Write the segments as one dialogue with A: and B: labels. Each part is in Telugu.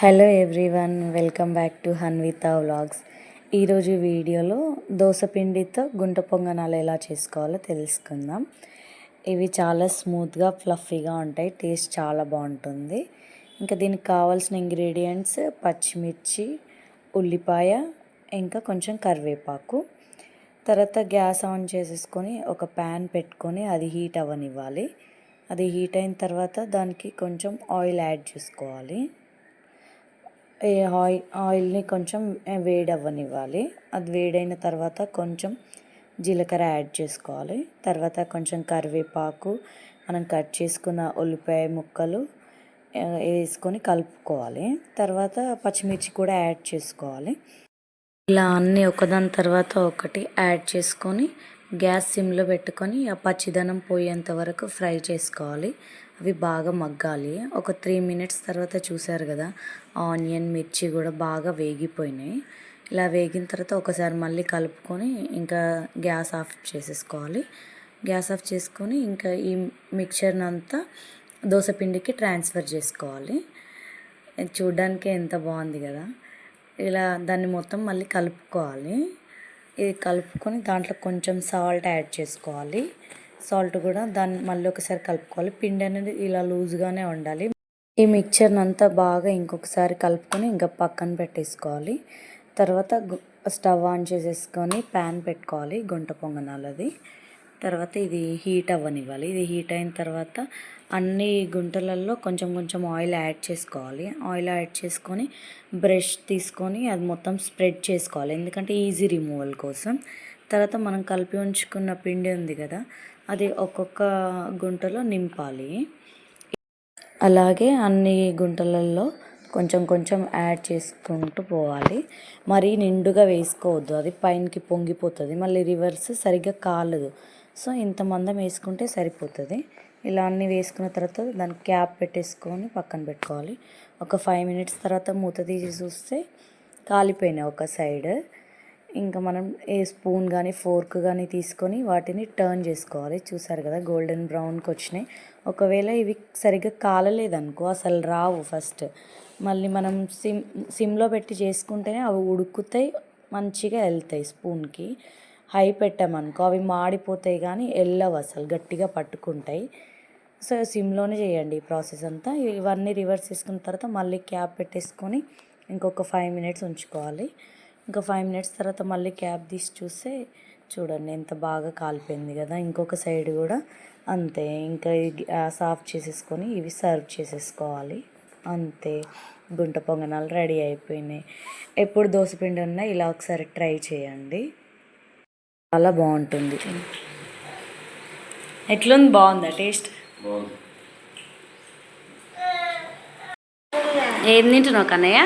A: Hello everyone welcome back to Hanvitha vlogs ఈరోజు వీడియోలో దోసపిండితో గుంట పొంగనాలు ఎలా చేసుకోవాలో తెలుసుకుందాం. ఇవి చాలా స్మూత్గా ఫ్లఫీగా ఉంటాయి టేస్ట్ చాలా బాగుంటుంది. ఇంకా దీనికి కావాల్సిన ఇంగ్రీడియంట్స్ పచ్చిమిర్చి ఉల్లిపాయ ఇంకా కొంచెం కరివేపాకు. తర్వాత గ్యాస్ ఆన్ చేసేసుకొని ఒక ప్యాన్ పెట్టుకొని అది హీట్ అవ్వనివ్వాలి. అది హీట్ అయిన తర్వాత దానికి కొంచెం ఆయిల్ యాడ్ చేసుకోవాలి. ఆయిల్ ఆయిల్ని కొంచెం వేడి అవ్వనివ్వాలి అది వేడైన తర్వాత కొంచెం జీలకర్ర యాడ్ చేసుకోవాలి. తర్వాత కొంచెం కరివేపాకు మనం కట్ చేసుకున్న ఉల్లిపాయ ముక్కలు వేసుకొని కలుపుకోవాలి. తర్వాత పచ్చిమిర్చి కూడా యాడ్ చేసుకోవాలి. ఇలా అన్నీ ఒకదాని తర్వాత ఒకటి యాడ్ చేసుకొని గ్యాస్ సిమ్లో పెట్టుకొని ఆ పచ్చిదనం పోయేంత వరకు ఫ్రై చేసుకోవాలి. అవి బాగా మగ్గాలి. ఒక త్రీ మినిట్స్ తర్వాత చూసారు కదా ఆనియన్ మిర్చి కూడా బాగా వేగిపోయినాయి. ఇలా వేగిన తర్వాత ఒకసారి మళ్ళీ కలుపుకొని ఇంకా గ్యాస్ ఆఫ్ చేసేసుకోవాలి. గ్యాస్ ఆఫ్ చేసుకొని ఇంకా ఈ మిక్చర్ని అంతా దోశపిండికి ట్రాన్స్ఫర్ చేసుకోవాలి. చూడ్డానికి ఎంత బాగుంది కదా. ఇలా దాన్ని మొత్తం మళ్ళీ కలుపుకోవాలి. ఇది కలుపుకొని దాంట్లో కొంచెం సాల్ట్ యాడ్ చేసుకోవాలి. సాల్ట్ కూడా దాన్ని మళ్ళీ ఒకసారి కలుపుకోవాలి. పిండి అనేది ఇలా లూజ్గానే ఉండాలి. ఈ మిక్చర్ని అంతా బాగా ఇంకొకసారి కలుపుకొని ఇంకా పక్కన పెట్టేసుకోవాలి. తర్వాత స్టవ్ ఆన్ చేసేసుకొని ప్యాన్ పెట్టుకోవాలి గుంట పొంగనాలది. తర్వాత ఇది హీట్ అవ్వనివ్వాలి. ఇది హీట్ అయిన తర్వాత అన్ని గుంటలలో కొంచెం కొంచెం ఆయిల్ యాడ్ చేసుకోవాలి. ఆయిల్ యాడ్ చేసుకొని బ్రష్ తీసుకొని అది మొత్తం స్ప్రెడ్ చేసుకోవాలి. ఎందుకంటే ఈజీ రిమూవల్ కోసం. తర్వాత మనం కలిపి ఉంచుకున్న పిండి ఉంది కదా అది ఒక్కొక్క గుంటలో నింపాలి. అలాగే అన్ని గుంటలలో కొంచెం కొంచెం యాడ్ చేసుకుంటూ పోవాలి. మరీ నిండుగా వేసుకోవద్దు అది పైనకి పొంగిపోతుంది మళ్ళీ రివర్స్ సరిగ్గా కాలదు. సో ఇంత మందం వేసుకుంటే సరిపోతుంది. ఇలా అన్ని వేసుకున్న తర్వాత దానికి క్యాప్ పెట్టేసుకొని పక్కన పెట్టుకోవాలి. ఒక ఫైవ్ మినిట్స్ తర్వాత మూత తీసి చూస్తే కాలిపోయినాయి ఒక సైడ్. ఇంకా మనం ఏ స్పూన్ కానీ ఫోర్క్ కానీ తీసుకొని వాటిని టర్న్ చేసుకోవాలి. చూసారు కదా గోల్డెన్ బ్రౌన్కి వచ్చినాయి. ఒకవేళ ఇవి సరిగ్గా కాలలేదనుకో అసలు రావు ఫస్ట్. మళ్ళీ మనం సిమ్ సిమ్లో పెట్టి చేసుకుంటేనే అవి ఉడుకుతాయి మంచిగా వెళ్తాయి స్పూన్కి. హై పెట్టామనుకో అవి మాడిపోతాయి కానీ వెళ్ళవు అసలు గట్టిగా పట్టుకుంటాయి. సో సిమ్లోనే చేయండి ఈ ప్రాసెస్ అంతా. ఇవన్నీ రివర్స్ చేసుకున్న తర్వాత మళ్ళీ క్యాప్ పెట్టేసుకొని ఇంకొక ఫైవ్ మినిట్స్ ఉంచుకోవాలి. ఇంకా ఫైవ్ మినిట్స్ తర్వాత మళ్ళీ క్యాప్ తీసి చూస్తే చూడండి ఎంత బాగా కాలిపోయింది కదా. ఇంకొక సైడ్ కూడా అంతే. ఇంకా గ్యాస్ ఆఫ్ చేసేసుకొని ఇవి సర్వ్ చేసేసుకోవాలి. అంతే. గుంట పొంగనాలు రెడీ అయిపోయినాయి. ఎప్పుడు దోశపిండి ఉన్నా ఇలా ఒకసారి ట్రై చేయండి. చాలా బాగుంటుంది. ఎట్లుంది? బాగుందా? టేస్ట్? ఏం తింటున్నావు కన్నయ్య?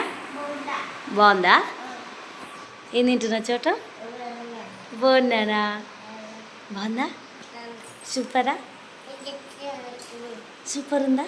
A: బాగుందా? ఏం తింటున్నావు చోట బాగున్నానా బాగుందా సూపరా సూపర్ ఉందా